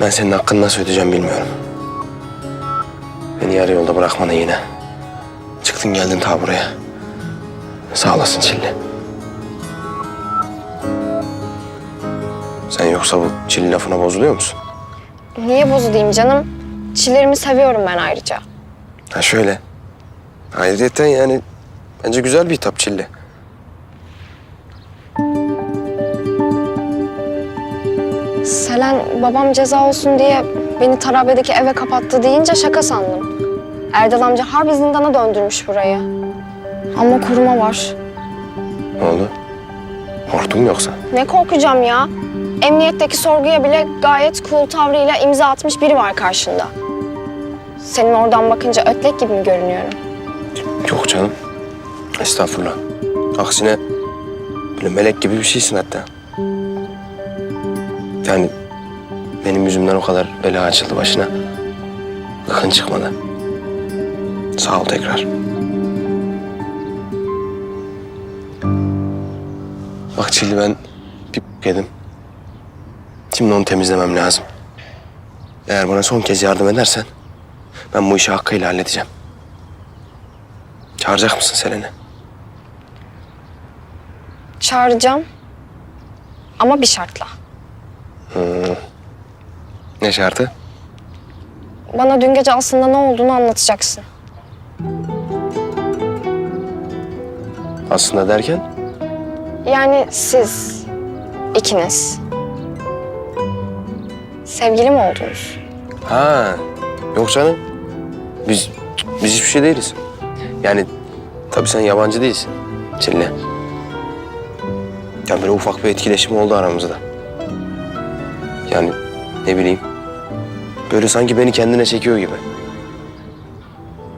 Ben senin hakkını nasıl ödeyeceğim bilmiyorum. Beni yarı yolda bırakmadın yine. Çıktın geldin ta buraya. Sağ olasın Çilli. Sen yoksa bu Çilli lafına bozuluyor musun? Niye bozulayım canım? Çillerimi seviyorum ben ayrıca. Ha şöyle. Ayrıyeten yani bence güzel bir hitap Çilli. Selen babam ceza olsun diye beni Tarabya'daki eve kapattı deyince şaka sandım. Erdal amca harbi zindana döndürmüş burayı. Ama koruma var. Ne oldu? Korktun mu yoksa? Ne korkacağım ya? Emniyetteki sorguya bile gayet cool tavrıyla imza atmış biri var karşında. Senin oradan bakınca ötlek gibi mi görünüyorum? Yok canım. Estağfurullah. Aksine böyle melek gibi bir şeysin hatta. Yani benim yüzümden o kadar bela açıldı başına. Gıkın çıkmadı. Sağ ol tekrar. Bak Çilli ben bir yedim. Şimdi onu temizlemem lazım. Eğer bana son kez yardım edersen ben bu işi hakkıyla halledeceğim. Çağıracak mısın Selen'i? Çağıracağım. Ama bir şartla. Ne şartı? Bana dün gece aslında ne olduğunu anlatacaksın. Aslında derken? Yani siz ikiniz sevgili mi oldunuz? Ha, yok canım. Biz biz hiçbir şey değiliz. Yani tabii sen yabancı değilsin Çinli. Yani böyle ufak bir etkileşim oldu aramızda. Yani ne bileyim. Böyle sanki beni kendine çekiyor gibi.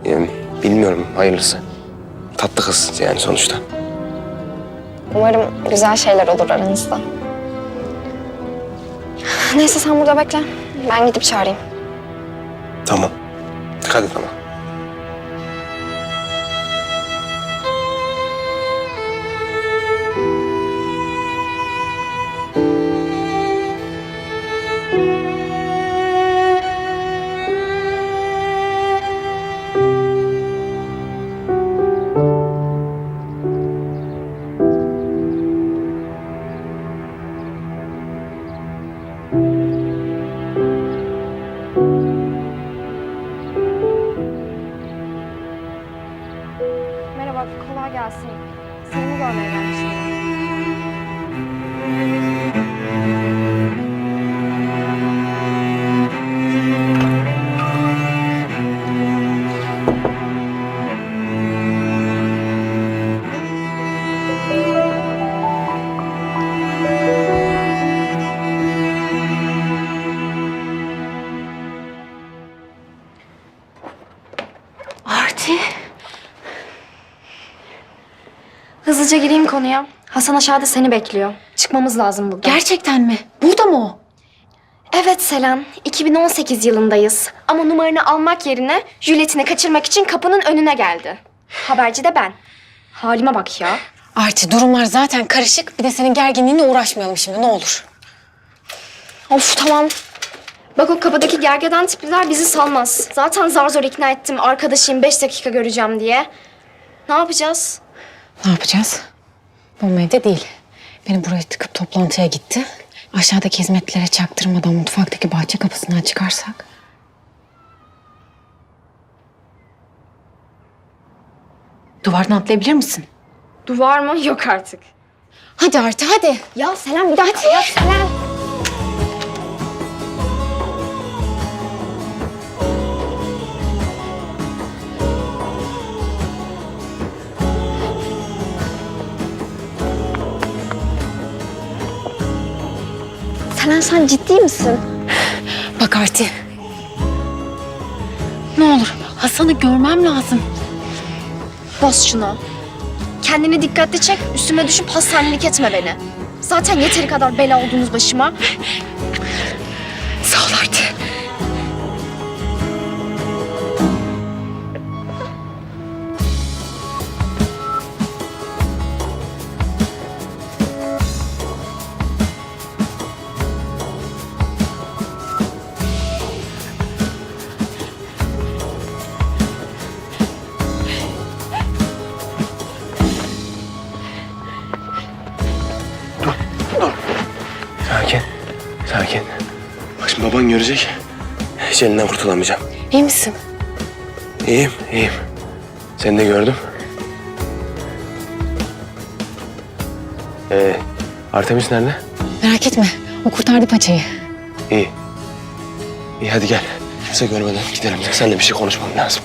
Yani bilmiyorum hayırlısı. Tatlı kız yani sonuçta. Umarım güzel şeyler olur aranızda. Neyse sen burada bekle. Ben gidip çağırayım. Tamam. Dikkat et Merhaba, kolay gelsin. Seni görmeye gelmiştim. Arti. Hızlıca gireyim konuya. Hasan aşağıda seni bekliyor. Çıkmamız lazım buradan. Gerçekten mi? Burada mı o? Evet Selen. 2018 yılındayız. Ama numaranı almak yerine Juliet'ini kaçırmak için kapının önüne geldi. Haberci de ben. Halime bak ya. Arti durumlar zaten karışık. Bir de senin gerginliğinle uğraşmayalım şimdi ne olur. Of tamam. Bak o kapıdaki gergeden tipliler bizi salmaz. Zaten zar zor ikna ettim arkadaşıyım beş dakika göreceğim diye. Ne yapacağız? Ne yapacağız? Bomba evde değil. Beni buraya tıkıp toplantıya gitti. Aşağıdaki hizmetlere çaktırmadan mutfaktaki bahçe kapısından çıkarsak. Duvardan atlayabilir misin? Duvar mı? Yok artık. Hadi Arti hadi. Ya Selen bir daha ya Selen. Selen sen ciddi misin? Bak Arti. Ne olur Hasan'ı görmem lazım. Bas şunu. Kendini dikkatli çek, üstüme düşüp hastanelik etme beni. Zaten yeteri kadar bela oldunuz başıma. Görecek. Hiç elinden kurtulamayacağım. İyi misin? İyiyim, iyiyim. Seni de gördüm. Ee, Artemis nerede? Merak etme. O kurtardı paçayı. İyi. İyi hadi gel. Kimse görmeden gidelim. Seninle bir şey konuşmam lazım.